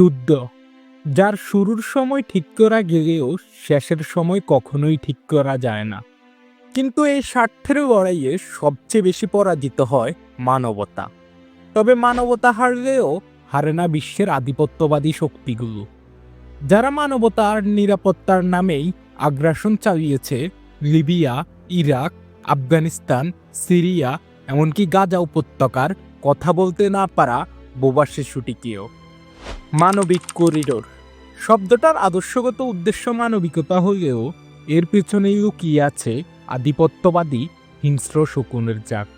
যুদ্ধ, যার শুরুর সময় ঠিক করা গেলেও শেষের সময় কখনোই ঠিক করা যায় না। কিন্তু এই স্বার্থের লড়াইয়ে সবচেয়ে বেশি পরাজিত হয় মানবতা। তবে মানবতা হারলেও হারে না বিশ্বের আধিপত্যবাদী শক্তিগুলো। যারা মানবতার নিরাপত্তার নামেই আগ্রাসন চালিয়েছে, লিবিয়া, ইরাক, আফগানিস্তান, সিরিয়া, এমনকি গাজা উপত্যকার কথা বলতে না পারা বোবা শিশুটিকেও। মানবিক করিডোর। শব্দটার আদর্শগত উদ্দেশ্য মানবিকতা হলেও এর পেছনেই কি আছে আধিপত্যবাদী হিংস্র শকুনের জাক,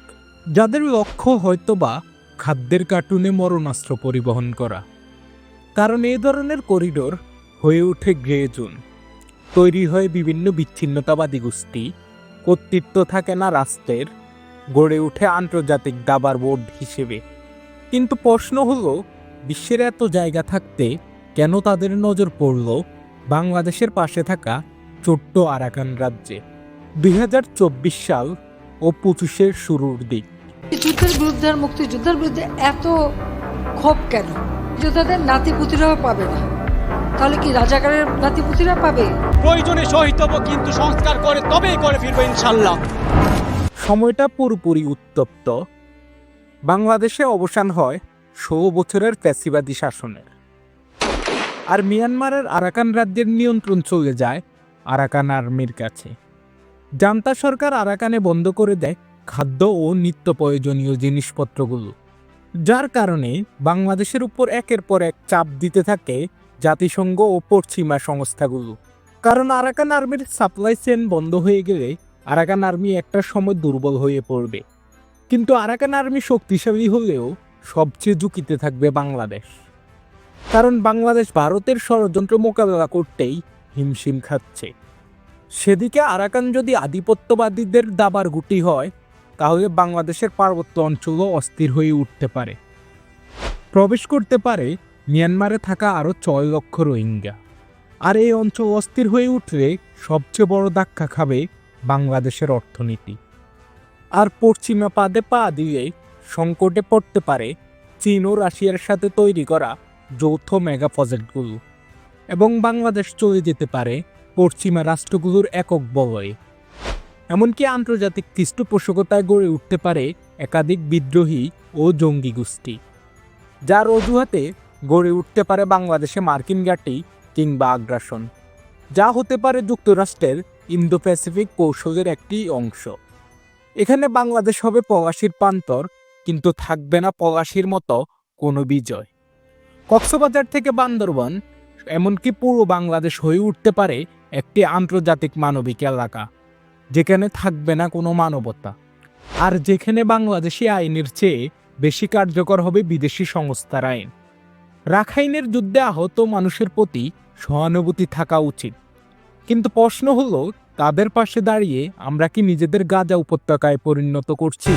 যাদের লক্ষ্য হয়তোবা খাদ্যের কার্টুনে মরণাস্ত্র পরিবহন করা। কারণ এই ধরনের করিডোর হয়ে ওঠে গ্রে জোন। তৈরি হয় বিভিন্ন বিচ্ছিন্নতাবাদী গোষ্ঠী, কর্তৃত্ব থাকে না রাষ্ট্রের, গড়ে ওঠে আন্তর্জাতিক দাবার বোর্ড হিসেবে। কিন্তু প্রশ্ন হলো বিশ্বের এত জায়গা থাকতে কেন তাদের নজর পড়ল বাংলাদেশের পাশে থাকা ছোট্ট আরাকান রাজ্যে? দুই হাজার চব্বিশ সাল ও পঁচিশের শুরুর দিক। এই যুদ্ধের বিরুদ্ধে আর মুক্তিযুদ্ধের বিরুদ্ধে এত ক্ষোভ কেন? যোদ্ধাদের নাতিপুতিরাও পাবে না। তাহলে কি রাজাকারের নাতিপুতিরা পাবে? প্রয়োজনে শহীদ হব কিন্তু সংস্কার করে তবেই করে ফিরবো ইনশাল্লাহ সময়টা পুরোপুরি উত্তপ্ত। বাংলাদেশে অবসান হয় ষোলো বছরের ফ্যাসিবাদী শাসনের। আর মিয়ানমারের আরাকান রাজ্যের নিয়ন্ত্রণ চলে যায় আরাকান আর্মির কাছে। জান্তা সরকার আরাকানে বন্ধ করে দেয় খাদ্য ও নিত্য প্রয়োজনীয় জিনিসপত্রগুলো, যার কারণে বাংলাদেশের উপর একের পর এক চাপ দিতে থাকে জাতিসংঘ ও পশ্চিমা সংস্থাগুলো। কারণ আরাকান আর্মির সাপ্লাই চেন বন্ধ হয়ে গেলে আরাকান আর্মি একটা সময় দুর্বল হয়ে পড়বে। কিন্তু আরাকান আর্মি শক্তিশালী হলেও সবচেয়ে ঝুঁকিতে থাকবে বাংলাদেশ। কারণ বাংলাদেশ ভারতের ষড়যন্ত্র মোকাবেলা করতেই হিমশিম খাচ্ছে। সেদিকে আরাকান যদি আধিপত্যবাদীদের দাবার গুটি হয়, তাহলে বাংলাদেশের পার্বত্য অঞ্চলও অস্থির হয়ে উঠতে পারে। প্রবেশ করতে পারে মিয়ানমারে থাকা আরও ছয় লক্ষ রোহিঙ্গা। আর এই অঞ্চল অস্থির হয়ে উঠলে সবচেয়ে বড় ধাক্কা খাবে বাংলাদেশের অর্থনীতি। আর পশ্চিমা পাদে পা দিয়ে সংকটে পড়তে পারে চীন ও রাশিয়ার সাথে তৈরি করা যৌথ মেগা প্রজেক্টগুলো। এবং বাংলাদেশ চলে যেতে পারে পশ্চিমা রাষ্ট্রগুলোর একক বলয়ে। এমনকি আন্তর্জাতিক পৃষ্ঠপোষকতায় গড়ে উঠতে পারে একাধিক বিদ্রোহী ও জঙ্গি গোষ্ঠী। যার অজুহাতে গড়ে উঠতে পারে বাংলাদেশে মার্কিন ঘাঁটি কিংবা আগ্রাসন, যা হতে পারে যুক্তরাষ্ট্রের ইন্দো প্যাসিফিক কৌশলের একটি অংশ। এখানে বাংলাদেশ হবে প্রবাসীর প্রান্তর কিন্তু থাকবে না প্রবাসীর মতো কোনো বিজয়। কক্সবাজার থেকে বান্দরবান, এমনকি পুরো বাংলাদেশ হয়ে উঠতে পারে একটি আন্তর্জাতিক মানবিক এলাকা, যেখানে থাকবে না কোনো মানবতা। আর যেখানে বাংলাদেশি আইনের চেয়ে বেশি কার্যকর হবে বিদেশি সংস্থার আইন। রাখাইনের যুদ্ধে আহত মানুষের প্রতি সহানুভূতি থাকা উচিত। কিন্তু প্রশ্ন হলো, তাদের পাশে দাঁড়িয়ে আমরা কি নিজেদের গাজা উপত্যকায় পরিণত করছি?